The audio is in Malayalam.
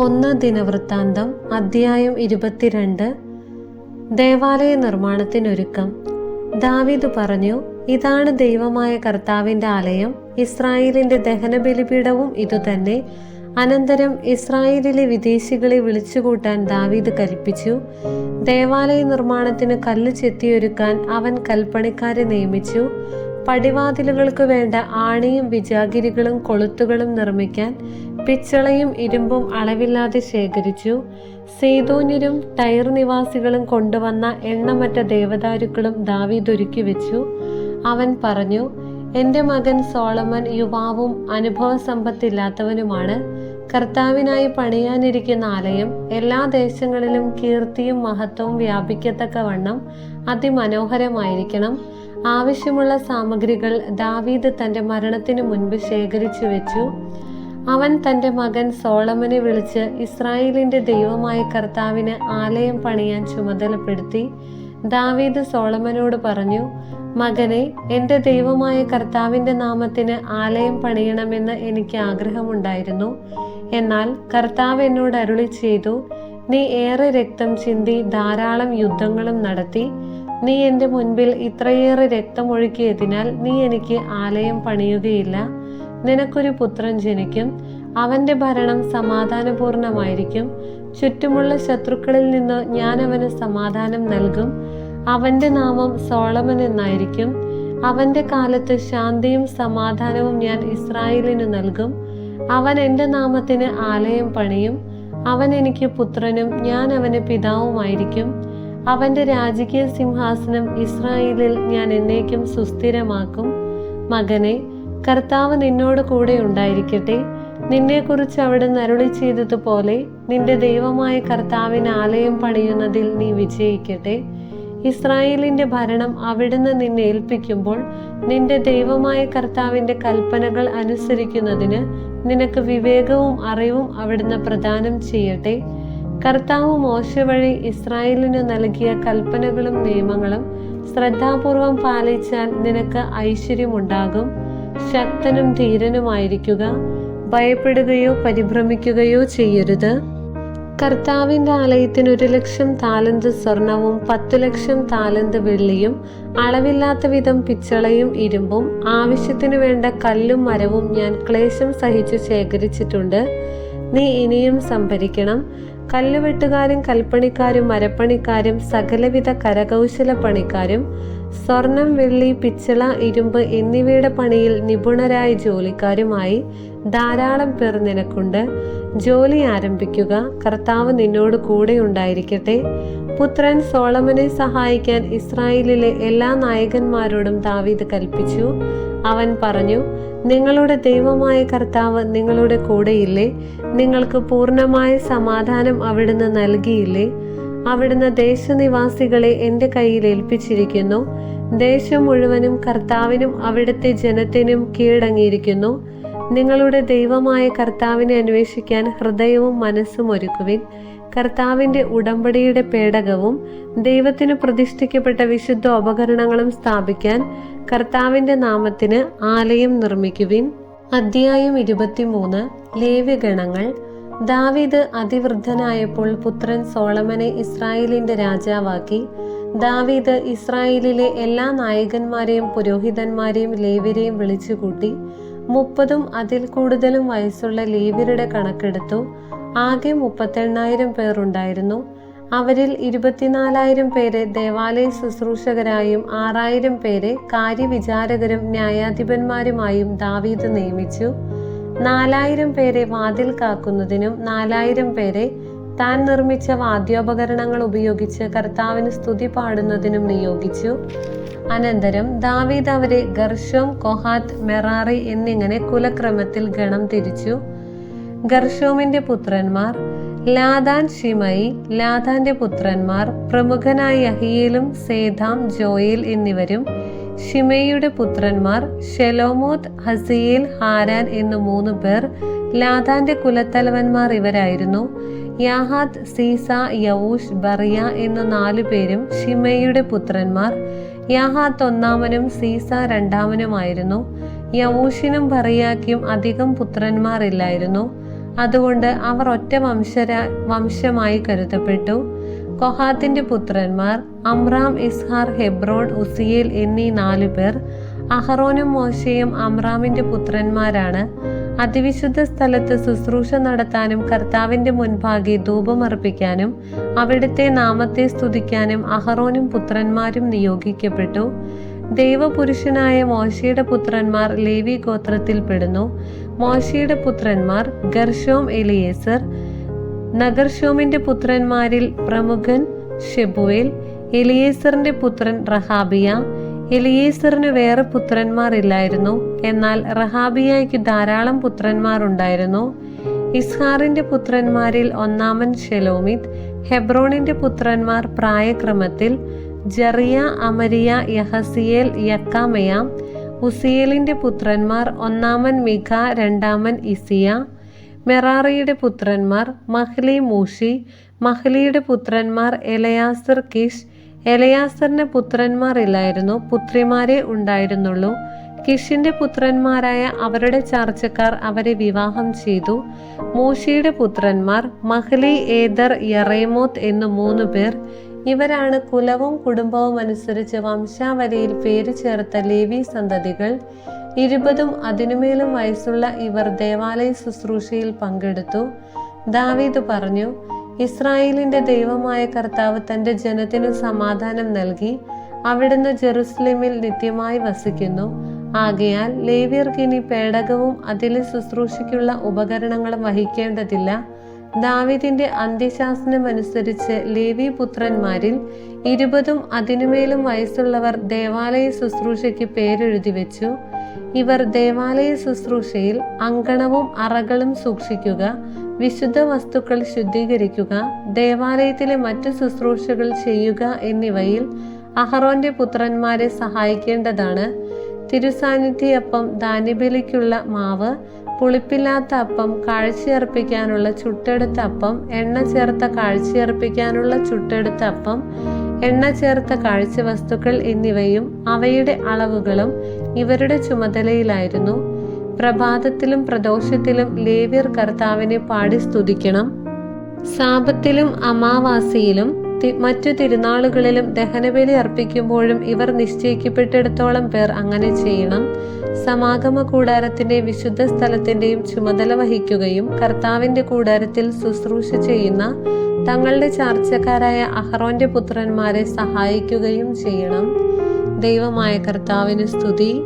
ഒന്ന് ദിനവൃത്താന്തം അധ്യായം ഇരുപത്തിരണ്ട്. ദേവാലയ നിർമ്മാണത്തിനൊരുക്കം. ദാവിദ് പറഞ്ഞു ഇതാണ് ദൈവമായ കർത്താവിന്റെ ആലയം. ഇസ്രായേലിന്റെ ദഹനബലിപീഠവും ഇതുതന്നെ. അനന്തരം ഇസ്രായേലിലെ വിദേശികളെ വിളിച്ചുകൂട്ടാൻ ദാവീദ് കൽപ്പിച്ചു. ദേവാലയ നിർമ്മാണത്തിന് കല്ല് ചെത്തിയൊരുക്കാൻ അവൻ കൽപ്പണിക്കാരെ നിയമിച്ചു. പടിവാതിലുകൾക്ക് വേണ്ട ആണിയും വിജാഗിരികളും കൊളുത്തുകളും നിർമ്മിക്കാൻ പിച്ചളയും ഇരുമ്പും അളവില്ലാതെ ശേഖരിച്ചു. സീതോന്യരും ടയർ നിവാസികളും കൊണ്ടുവന്ന എണ്ണമറ്റ ദേവദാരുക്കളും ദാവീദ് ഒരുക്കി വെച്ചു. അവൻ പറഞ്ഞു എന്റെ മകൻ സോളമൻ യുവാവും അനുഭവ സമ്പത്തില്ലാത്തവനുമാണ് കർത്താവിനായി പണിയാനിരിക്കുന്ന ആലയം എല്ലാ ദേശങ്ങളിലും കീർത്തിയും മഹത്വവും വ്യാപിക്കത്തക്കവണ്ണം അതിമനോഹരമായിരിക്കണം. ആവശ്യമുള്ള സാമഗ്രികൾ ദാവീദ് തന്റെ മരണത്തിനു മുൻപ് ശേഖരിച്ചു വെച്ചു. അവൻ തന്റെ മകൻ സോളമനെ വിളിച്ച് ഇസ്രായേലിന്റെ ദൈവമായ കർത്താവിന് ആലയം പണിയാൻ ചുമതലപ്പെടുത്തി. ദാവീദ് സോളമനോട് പറഞ്ഞു മകനെ എന്റെ ദൈവമായ കർത്താവിന്റെ നാമത്തിന് ആലയം പണിയണമെന്ന് എനിക്ക് ആഗ്രഹമുണ്ടായിരുന്നു. എന്നാൽ കർത്താവ് എന്നോട് അരുളി ചെയ്തു നീ ഏറെ രക്തം ചിന്തി ധാരാളം യുദ്ധങ്ങളും നടത്തി. നീ എന്റെ മുൻപിൽ ഇത്രയേറെ രക്തമൊഴുക്കിയതിനാൽ നീ എനിക്ക് ആലയം പണിയുകയില്ല. നിനക്കൊരു പുത്രൻ ജനിക്കും. അവന്റെ ഭരണം സമാധാനപൂർണമായിരിക്കും. ചുറ്റുമുള്ള ശത്രുക്കളിൽ നിന്ന് ഞാൻ അവന് സമാധാനം നൽകും. അവന്റെ നാമം സോളമൻ എന്നായിരിക്കും. അവന്റെ കാലത്ത് ശാന്തിയും സമാധാനവും ഞാൻ ഇസ്രായേലിന് നൽകും. അവൻ എന്റെ നാമത്തിന് ആലയം പണിയും. അവൻ എനിക്ക് പുത്രനും ഞാൻ അവന് പിതാവുമായിരിക്കും. അവന്റെ രാജകീയ സിംഹാസനം ഇസ്രായേലിൽ ഞാൻ എന്നേക്കും സുസ്ഥിരമാക്കും. മകനെ കർത്താവ് നിന്നോട് കൂടെ ഉണ്ടായിരിക്കട്ടെ. നിന്നെക്കുറിച്ച് അവിടെ നരുളി ചെയ്തതുപോലെ നിന്റെ ദൈവമായ കർത്താവിന് ആലയം പണിയുന്നതിൽ നീ വിജയിക്കട്ടെ. ഇസ്രായേലിന്റെ ഭരണം അവിടുന്ന് നിന്നെ ഏൽപ്പിക്കുമ്പോൾ നിന്റെ ദൈവമായ കർത്താവിന്റെ കൽപ്പനകൾ അനുസരിക്കുന്നതിന് നിനക്ക് വിവേകവും അറിവും അവിടുന്ന് പ്രദാനം ചെയ്യട്ടെ. കർത്താവ് മോശ വഴി ഇസ്രായേലിന് നൽകിയ കൽപ്പനകളും നിയമങ്ങളും ശ്രദ്ധാപൂർവം പാലിച്ചാൽ നിനക്ക് ഐശ്വര്യമുണ്ടാകും. ശക്തനും ധീരനുമായിരിക്കുക ഭയപ്പെടുകയോ പരിഭ്രമിക്കുകയോ ചെയ്യരുത്. കർത്താവിന്റെ ആലയത്തിന് ഒരു ലക്ഷം താലന്ത് സ്വർണവും പത്തു ലക്ഷം താലന്ത് വെള്ളിയും അളവില്ലാത്ത വിധം പിച്ചളയും ഇരുമ്പും ആവശ്യത്തിന് വേണ്ട കല്ലും മരവും ഞാൻ ക്ലേശം സഹിച്ചു ശേഖരിച്ചിട്ടുണ്ട്. നീ ഇനിയും സംഭരിക്കണം. കല്ലുവെട്ടുകാരും കൽപ്പണിക്കാരും മരപ്പണിക്കാരും സകലവിധ കരകൗശല പണിക്കാരും സ്വർണം വെള്ളി പിച്ചള ഇരുമ്പ് എന്നിവയുടെ പണിയിൽ നിപുണരായ ജോലിക്കാരുമായി ധാരാളം പേർ നിനക്കുണ്ട്. ജോലി ആരംഭിക്കുക. കർത്താവ് നിന്നോട് കൂടെ ഉണ്ടായിരിക്കട്ടെ പുത്രൻ സോളമനെ സഹായിക്കാൻ ഇസ്രായേലിലെ എല്ലാ നായകന്മാരോടും ദാവീദ് കൽപ്പിച്ചു. അവൻ പറഞ്ഞു നിങ്ങളുടെ ദൈവമായ കർത്താവ് നിങ്ങളുടെ കൂടെയില്ലേ? നിങ്ങൾക്ക് പൂർണമായ സമാധാനം അവിടുന്ന് നൽകിയില്ലേ? അവിടുന്ന് ദേശനിവാസികളെ എന്റെ കയ്യിൽ ഏൽപ്പിച്ചിരിക്കുന്നു. ദേശം മുഴുവനും കർത്താവിനും അവിടുത്തെ ജനത്തിനും കീഴടങ്ങിയിരിക്കുന്നു. നിങ്ങളുടെ ദൈവമായ കർത്താവിനെ അന്വേഷിക്കാൻ ഹൃദയവും മനസ്സും ഒരുക്കുവിൻ. കർത്താവിന്റെ ഉടമ്പടിയുടെ പേടകവും ദൈവത്തിന് പ്രതിഷ്ഠിക്കപ്പെട്ട വിശുദ്ധ ഉപകരണങ്ങളും സ്ഥാപിക്കാൻ കർത്താവിന്റെ നാമത്തിന് ആലയം നിർമ്മിക്കുവിൻ. അധ്യായം ഇരുപത്തിമൂന്ന്. ലേവ്യഗണങ്ങൾ. ദാവീദ് അതിവൃദ്ധനായപ്പോൾ പുത്രൻ സോളമനെ ഇസ്രായേലിന്റെ രാജാവാക്കി. ദാവീദ് ഇസ്രായേലിലെ എല്ലാ നായകന്മാരെയും പുരോഹിതന്മാരെയും ലേവ്യരെയും വിളിച്ചുകൂട്ടി. മുപ്പതും അതിൽ കൂടുതലും വയസ്സുള്ള ലേവ്യരുടെ കണക്കെടുത്തു. ആകെ മുപ്പത്തെണ്ണായിരം പേർ ഉണ്ടായിരുന്നു. അവരിൽ ഇരുപത്തിനാലായിരം പേരെ ദേവാലയ ശുശ്രൂഷകരായും ആറായിരം പേരെ കാര്യവിചാരകരും ന്യായാധിപന്മാരുമായും ദാവീദ് നിയമിച്ചു. നാലായിരം പേരെ വാതിൽ കാക്കുന്നതിനും നാലായിരം പേരെ താൻ നിർമ്മിച്ച വാദ്യോപകരണങ്ങൾ ഉപയോഗിച്ച് കർത്താവിന് സ്തുതി പാടുന്നതിനും നിയോഗിച്ചു. അനന്തരം ദാവീദ് അവരെ ഗർഷോം കൊഹാത്ത് മെറാറി എന്നിങ്ങനെ കുലക്രമത്തിൽ ഗണം തിരിച്ചു. ഗർഷോമിന്റെ പുത്രന്മാർ ലാദാൻ ഷിമയി ലാദാന്റെ പുത്രന്മാർ പ്രമുഖനായ യഹിയേലും സേധാം ജോയിൽ എന്നിവരും ഷിമയുടെ പുത്രന്മാർ ഷെലോമോത്ത് ഹസിയേൽ ഹാരാൻ എന്നു മൂന്ന് പേർ ലാദാന്റെ കുലത്തലവന്മാർ ഇവരായിരുന്നു. യാഹാദ് സീസ യവൂഷ് ബറിയ എന്ന നാലു പേരും ഷിമയുടെ പുത്രന്മാർ യാഹാത്ത് ഒന്നാമനും സീസ രണ്ടാമനുമായിരുന്നു. യവൂഷിനും ബറിയാക്കും അധികം പുത്രന്മാരില്ലായിരുന്നു. അതുകൊണ്ട് അവർ ഒറ്റ വംശര വംശമായി കരുതപ്പെട്ടു. കൊഹാത്തിന്റെ പുത്രന്മാർ അമ്രാം ഇസ്ഹാർ ഹെബ്രോൺ ഉസിയേൽ എന്നീ നാലു പേർ അഹറോനും മോശയും അമ്രാമിന്റെ പുത്രന്മാരാണ്. അതിവിശുദ്ധ സ്ഥലത്ത് ശുശ്രൂഷ നടത്താനും കർത്താവിന്റെ മുൻപാകെ ധൂപമർപ്പിക്കാനും അവിടുത്തെ നാമത്തെ സ്തുതിക്കാനും അഹറോനും പുത്രന്മാരും നിയോഗിക്കപ്പെട്ടു. ദൈവപുരുഷനായ മോശയുടെ പുത്രന്മാർ ലേവി ഗോത്രത്തിൽപ്പെടുന്നു മോശയുടെ പുത്രന്മാർ ഗർഷോം എലിയേസർ നഗർഷോമിന്റെ പുത്രന്മാരിൽ പ്രമുഖൻ ഷെബുവേൽ എലിയേസറിന്റെ പുത്രൻ റഹാബിയ എലിയേസറിന് വേറെ പുത്രന്മാരില്ലായിരുന്നു. എന്നാൽ റഹാബിയയ്ക്ക് ധാരാളം പുത്രന്മാർ ഉണ്ടായിരുന്നു ഇസ്ഹാറിന്റെ പുത്രന്മാരിൽ ഒന്നാമൻ ഷെലോമിത് ഹെബ്രോണിന്റെ പുത്രന്മാർ പ്രായക്രമത്തിൽ ജറിയ അമരിയ യഹസിയേൽ യക്കാമയ ഉസിയേലിന്റെ പുത്രന്മാർ ഒന്നാമൻ മിഖ രണ്ടാമൻ ഇസിയ മെറാറിയുടെ പുത്രന്മാർ മഹ്ലി മൂഷി മഹ്ലിയുടെ പുത്രന്മാർ എലയാസർ കിഷ് എലയാസറിന് പുത്രന്മാർ ഇല്ലായിരുന്നു പുത്രിമാരെ ഉണ്ടായിരുന്നുള്ളൂ. കിഷിന്റെ പുത്രന്മാരായ അവരുടെ ചാർച്ചക്കാർ അവരെ വിവാഹം ചെയ്തു. മൂശിയുടെ പുത്രന്മാർ മഹ്ലി ഏദർ യറേമോത്ത് എന്നു മൂന്നു പേർ. ഇവരാണ് കുലവും കുടുംബവും അനുസരിച്ച് വംശാവലിയിൽ പേര് ചേർത്ത ലേവി സന്തതികൾ. ഇരുപതും അതിനുമേലും വയസ്സുള്ള ഇവർ ദേവാലയ ശുശ്രൂഷയിൽ പങ്കെടുത്തു. ദാവീദ് പറഞ്ഞു ഇസ്രായേലിന്റെ ദൈവമായ കർത്താവ് തന്റെ ജനത്തിനു സമാധാനം നൽകി അവിടുന്ന് ജെറുസലേമിൽ നിത്യമായി വസിക്കുന്നു. ആകയാൽ ലേവ്യർക്ക് ഇനി പേടകവും അതിലെ ശുശ്രൂഷയ്ക്കുള്ള ഉപകരണങ്ങളും വഹിക്കേണ്ടതില്ല. ദാവിദിന്റെ അന്ത്യശാസനമനുസരിച്ച് ലേവി പുത്രന്മാരിൽ ഇരുപതും അതിനുമേലും വയസ്സുള്ളവർ ദേവാലയ ശുശ്രൂഷയ്ക്ക് പേരെഴുതി വെച്ചു. ഇവർ ദേവാലയ ശുശ്രൂഷയിൽ അങ്കണവും അറകളും സൂക്ഷിക്കുക. വിശുദ്ധ വസ്തുക്കൾ ശുദ്ധീകരിക്കുക ദേവാലയത്തിലെ മറ്റു ശുശ്രൂഷകൾ ചെയ്യുക എന്നിവയിൽ അഹറോന്റെ പുത്രന്മാരെ സഹായിക്കേണ്ടതാണ്. തിരുസാന്നിധ്യപ്പം ധാന്യബലിക്കുള്ള മാവ് പുളിപ്പില്ലാത്ത അപ്പം കാഴ്ചയർപ്പിക്കാനുള്ള ചുട്ടെടുത്ത അപ്പം എണ്ണ ചേർത്ത കാഴ്ചയർപ്പിക്കാനുള്ള ചുട്ടെടുത്ത അപ്പം എണ്ണ ചേർത്ത കാഴ്ച വസ്തുക്കൾ എന്നിവയും അവയുടെ അളവുകളും ഇവരുടെ ചുമതലയിലായിരുന്നു. പ്രഭാതത്തിലും പ്രദോഷത്തിലും ലേവ്യർ കർത്താവിനെ പാടി സ്തുതിക്കണം. സാപത്തിലും അമാവാസിയിലും മറ്റു തിരുനാളുകളിലും ദഹനബലി അർപ്പിക്കുമ്പോഴും ഇവർ നിശ്ചയിക്കപ്പെട്ടിടത്തോളം പേർ അങ്ങനെ ചെയ്യണം. സമാഗമ കൂടാരത്തിന്റെ വിശുദ്ധ സ്ഥലത്തിന്റെയും ചുമതല വഹിക്കുകയും കർത്താവിന്റെ കൂടാരത്തിൽ ശുശ്രൂഷ ചെയ്യുന്ന തങ്ങളുടെ ചാർച്ചക്കാരായ അഹറോന്റെ പുത്രന്മാരെ സഹായിക്കുകയും ചെയ്യണം. ദൈവമായ കർത്താവിന് സ്തുതി.